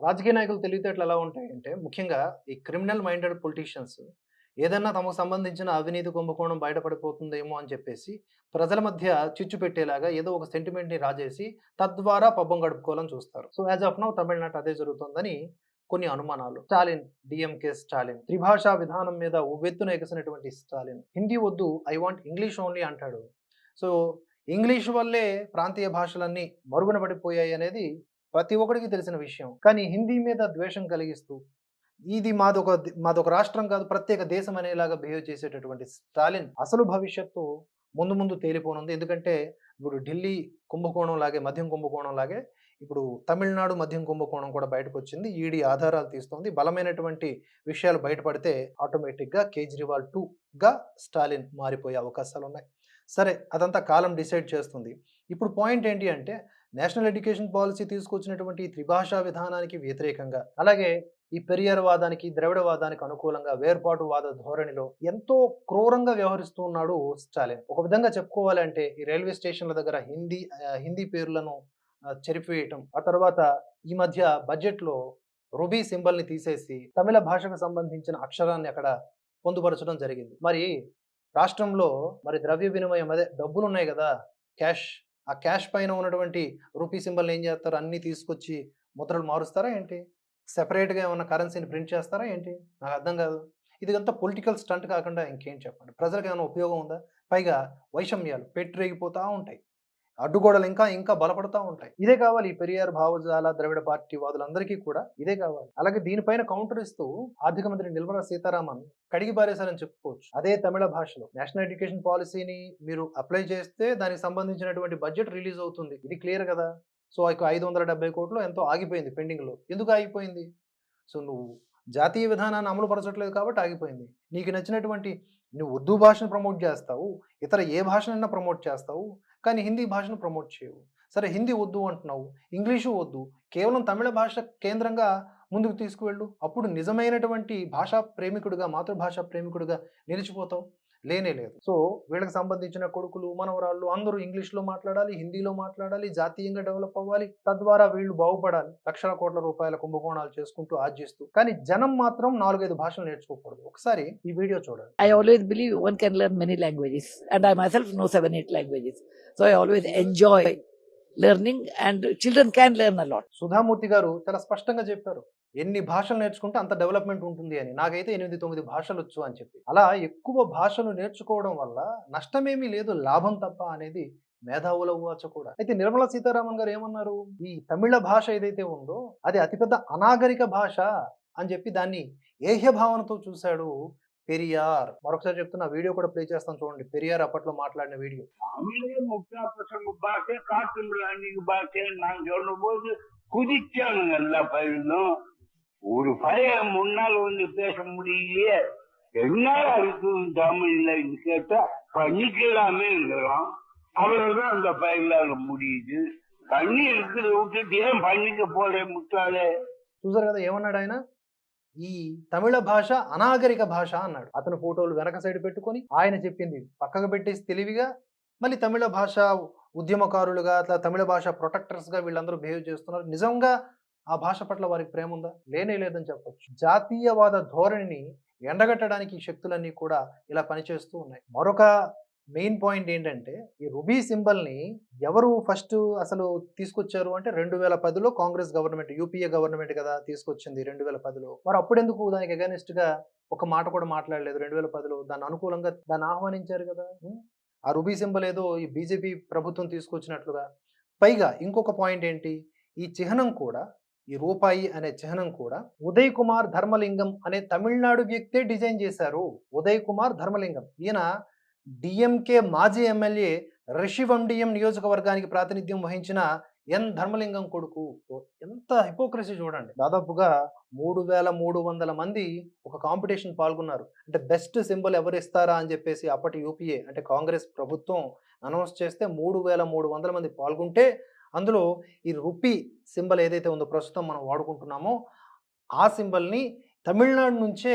రాజకీయ నాయకులు తెలివితేటలు ఎలా ఉంటాయంటే ముఖ్యంగా ఈ క్రిమినల్ మైండెడ్ పొలిటీషియన్స్ ఏదన్నా తమకు సంబంధించిన అవినీతి కుంభకోణం బయటపడిపోతుందేమో అని చెప్పేసి ప్రజల మధ్య చిచ్చు పెట్టేలాగా ఏదో ఒక సెంటిమెంట్ని రాజేసి తద్వారా పబ్బం గడుపుకోవాలని చూస్తారు. So as of now Tamil Nadu అదే జరుగుతుందని కొన్ని అనుమానాలు. స్టాలిన్ డిఎంకే స్టాలిన్ త్రిభాషా విధానం మీద ఉవ్వెత్తున ఎగసినటువంటి స్టాలిన్. హిందీ వద్దు ఐ వాంట్ ఇంగ్లీష్ ఓన్లీ అంటాడు. సో ఇంగ్లీష్ వల్లే ప్రాంతీయ భాషలన్నీ మరుగున పడిపోయాయి అనేది ప్రతి ఒక్కడికి తెలిసిన విషయం. కానీ హిందీ మీద ద్వేషం కలిగిస్తూ ఇది మాదొక మాదొక రాష్ట్రం కాదు ప్రత్యేక దేశం అనేలాగా బిహేవ్ చేసేటటువంటి స్టాలిన్ అసలు భవిష్యత్తు ముందు ముందు తేలిపోనుంది. ఎందుకంటే ఇప్పుడు ఢిల్లీ కుంభకోణం లాగే మద్యం కుంభకోణం లాగే ఇప్పుడు తమిళనాడు మద్యం కుంభకోణం కూడా బయటకు వచ్చింది ఈడీ ఆధారాలు తీస్తోంది. బలమైనటువంటి విషయాలు బయటపడితే ఆటోమేటిక్గా కేజ్రీవాల్ టూగా స్టాలిన్ మారిపోయే అవకాశాలు ఉన్నాయి సరే అదంతా కాలం డిసైడ్ చేస్తుంది. ఇప్పుడు పాయింట్ ఏంటి అంటే నేషనల్ ఎడ్యుకేషన్ పాలసీ తీసుకొచ్చినటువంటి ఈ త్రిభాషా విధానానికి వ్యతిరేకంగా అలాగే ఈ పెరియర్ వాదానికి ద్రవిడవాదానికి అనుకూలంగా వేర్పాటు వాద ధోరణిలో ఎంతో క్రూరంగా వ్యవహరిస్తూ ఉన్నాడు స్టాలిన్. ఒక విధంగా చెప్పుకోవాలంటే ఈ రైల్వే స్టేషన్ల దగ్గర హిందీ హిందీ పేర్లను చెరిపివేయటం ఆ తర్వాత ఈ మధ్య బడ్జెట్లో రుబీ సింబల్ని తీసేసి తమిళ భాషకు సంబంధించిన అక్షరాన్ని అక్కడ పొందుపరచడం జరిగింది. మరి రాష్ట్రంలో మరి ద్రవ్య వినిమయం అదే డబ్బులు ఉన్నాయి కదా క్యాష్ ఆ క్యాష్ పైన ఉన్నటువంటి రూపీ సింబల్ ఏం చేస్తారు? అన్ని తీసుకొచ్చి ముద్రలు మారుస్తారా ఏంటి? సెపరేట్గా ఏమన్నా కరెన్సీని ప్రింట్ చేస్తారా ఏంటి? నాకు అర్థం కాదు. ఇది పొలిటికల్ స్టంట్ కాకుండా ఇంకేం చెప్పండి? ప్రజలకు ఏమైనా ఉపయోగం ఉందా? పైగా వైషమ్యాలు పెట్టిరేగిపోతూ ఉంటాయి. అడ్డుగోడలు ఇంకా ఇంకా బలపడతా ఉంటాయి. ఇదే కావాలి ఈ పెరియార్ భావజాల ద్రవిడ పార్టీ వాదులందరికీ కూడా ఇదే కావాలి. అలాగే దీనిపైన కౌంటర్ ఇస్తూ ఆర్థిక మంత్రి నిర్మలా సీతారామన్ కడిగి పారేశారని చెప్పుకోవచ్చు. అదే తమిళ భాషలో నేషనల్ ఎడ్యుకేషన్ పాలసీని మీరు అప్లై చేస్తే దానికి సంబంధించినటువంటి బడ్జెట్ రిలీజ్ అవుతుంది. ఇది క్లియర్ కదా? సో ఐదు వందల డెబ్బై కోట్లు ఎంతో ఆగిపోయింది పెండింగ్లో. ఎందుకు ఆగిపోయింది? సో నువ్వు జాతీయ విధానాన్ని అమలు పరచట్లేదు కాబట్టి ఆగిపోయింది. నీకు నచ్చినటువంటి నువ్వు ఉర్దూ భాషను ప్రమోట్ చేస్తావు ఇతర ఏ భాషనైనా ప్రమోట్ చేస్తావు కానీ హిందీ భాషను ప్రమోట్ చేయవు. సరే హిందీ వద్దు అంటున్నావు. ఇంగ్లీషు వద్దు. కేవలం తమిళ భాష కేంద్రంగా ముందుకు తీసుకువెళ్ళు. అప్పుడు నిజమైనటువంటి భాషా ప్రేమికుడిగా మాతృభాష ప్రేమికుడిగా నిలిచిపోతావు. లేనే లేదు. సో వీళ్ళకి సంబంధించిన కొడుకులు మనవరాళ్ళు అందరూ ఇంగ్లీష్లో మాట్లాడాలి హిందీలో మాట్లాడాలి జాతీయంగా డెవలప్ అవ్వాలి. తద్వారా వీళ్ళు బాగుపడాలి. లక్షల కోట్ల రూపాయల కుంభకోణాలు చేసుకుంటూ ఆర్జిస్తూ. కానీ జనం మాత్రం నాలుగైదు భాషలు నేర్చుకోకూడదు. ఒకసారి ఈ వీడియో చూడండి. Always believe one can learn many languages, and I myself know seven, eight languages. So I always enjoy learning, and children can learn a lot. Sudha Murty గారు చాలా స్పష్టంగా చెప్పారు. ఎన్ని భాషలు నేర్చుకుంటే అంత డెవలప్మెంట్ ఉంటుంది అని నాకైతే ఎనిమిది తొమ్మిది భాషలు వచ్చు అని చెప్పి అలా ఎక్కువ భాషలు నేర్చుకోవడం వల్ల నష్టమేమీ లేదు లాభం తప్ప అనేది మేధావుల వాచ కూడా అయితే నిర్మలా సీతారామన్ గారు ఏమన్నారు ఈ తమిళ భాష ఏదైతే ఉందో అది అతిపెద్ద అనాగరిక భాష అని చెప్పి దాన్ని ఏహ్య భావనతో చూశాడు పెరియార్ మరొకసారి చెప్తున్నా వీడియో కూడా ప్లే చేస్తాను చూడండి பெரியார் అప్పట్లో మాట్లాడిన వీడియో தமிழே முக்கா பசங்க பாஷை காட்டு மிராண்டிக்கு பாஷை நான் சொல்லும்போது குதிச்சானுங்க எல்லா பயிலும் ஒரு பையன் முன்னால் வந்து பேச முடியலையே என்ன இருக்கு தமிழ்ல இது கேட்டா பண்ணிக்கலாமேங்கிறான் அவ்வளவுதான் அந்த பயிலால முடியுது தண்ணி இருக்கிறத விட்டுட்டு ஏன் பண்ணிக்க போறே முட்டாளே చూసారు కదా ఏమన్నాడు ఆయన ఈ తమిళ భాష అనాగరిక భాష అన్నాడు అతను ఫోటోలు వెనక సైడ్ పెట్టుకొని ఆయన చెప్పింది పక్కకు పెట్టేసి తెలివిగా మళ్ళీ తమిళ భాష ఉద్యమకారులుగా అట్లా తమిళ భాష ప్రొటెక్టర్స్ గా వీళ్ళందరూ బిహేవ్ చేస్తున్నారు నిజంగా ఆ భాష పట్ల వారికి ప్రేమ ఉందా లేనే లేదని చెప్పచ్చు. జాతీయవాద ధోరణిని ఎండగట్టడానికి శక్తులన్నీ కూడా ఇలా పనిచేస్తూ ఉన్నాయి. మరొక మెయిన్ పాయింట్ ఏంటంటే ఈ రుబీ సింబల్ని ఎవరు ఫస్ట్ అసలు తీసుకొచ్చారు అంటే రెండు వేల పదిలో కాంగ్రెస్ గవర్నమెంట్ యూపీఏ గవర్నమెంట్ కదా తీసుకొచ్చింది రెండు వేల పదిలో. మరి అప్పుడెందుకు దానికి అగైనెస్ట్గా ఒక మాట కూడా మాట్లాడలేదు రెండు వేల పదిలో? దాని అనుకూలంగా దాన్ని ఆహ్వానించారు కదా? ఆ రుబీ సింబల్ ఏదో ఈ బీజేపీ ప్రభుత్వం తీసుకొచ్చినట్లుగా. పైగా ఇంకొక పాయింట్ ఏంటి? ఈ చిహ్నం కూడా ఈ రూపాయి అనే చిహ్నం కూడా ఉదయ్ కుమార్ ధర్మలింగం అనే తమిళనాడు వ్యక్తే డిజైన్ చేశారు. ఉదయ్ కుమార్ ధర్మలింగం. ఈయన డిఎంకే మాజీ ఎమ్మెల్యే రిషివండియం నియోజకవర్గానికి ప్రాతినిధ్యం వహించిన ఎన్ ధర్మలింగం కొడుకు. ఎంత హిపోక్రసీ చూడండి. దాదాపుగా మూడు వేల మూడు వందల మంది ఒక కాంపిటీషన్ పాల్గొన్నారు. అంటే బెస్ట్ సింబల్ ఎవరు ఇస్తారా అని చెప్పేసి అప్పటి యూపీఏ అంటే కాంగ్రెస్ ప్రభుత్వం అనౌన్స్ చేస్తే మూడు వేల మూడు వందల మంది పాల్గొంటే అందులో ఈ రుపీ సింబల్ ఏదైతే ఉందో ప్రస్తుతం మనం వాడుకుంటున్నామో ఆ సింబల్ని తమిళనాడు నుంచే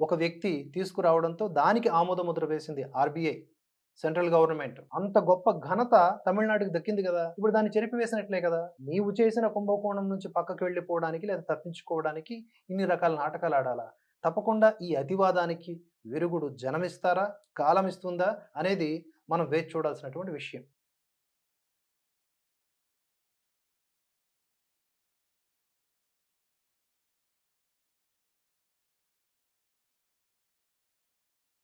ఒక వ్యక్తి తీసుకురావడంతో దానికి ఆమోద ముద్ర వేసింది ఆర్బీఐ సెంట్రల్ గవర్నమెంట్. అంత గొప్ప ఘనత తమిళనాడుకి దక్కింది కదా! ఇప్పుడు దాన్ని చెరిపివేసినట్లే కదా! నీవు చేసిన కుంభకోణం నుంచి పక్కకు వెళ్ళిపోవడానికి లేదా తప్పించుకోవడానికి ఇన్ని రకాల నాటకాలు ఆడాలా? తప్పకుండా ఈ అతివాదానికి విరుగుడు జనమిస్తారా? కాలం ఇస్తుందా అనేది మనం వేచి చూడాల్సినటువంటి విషయం.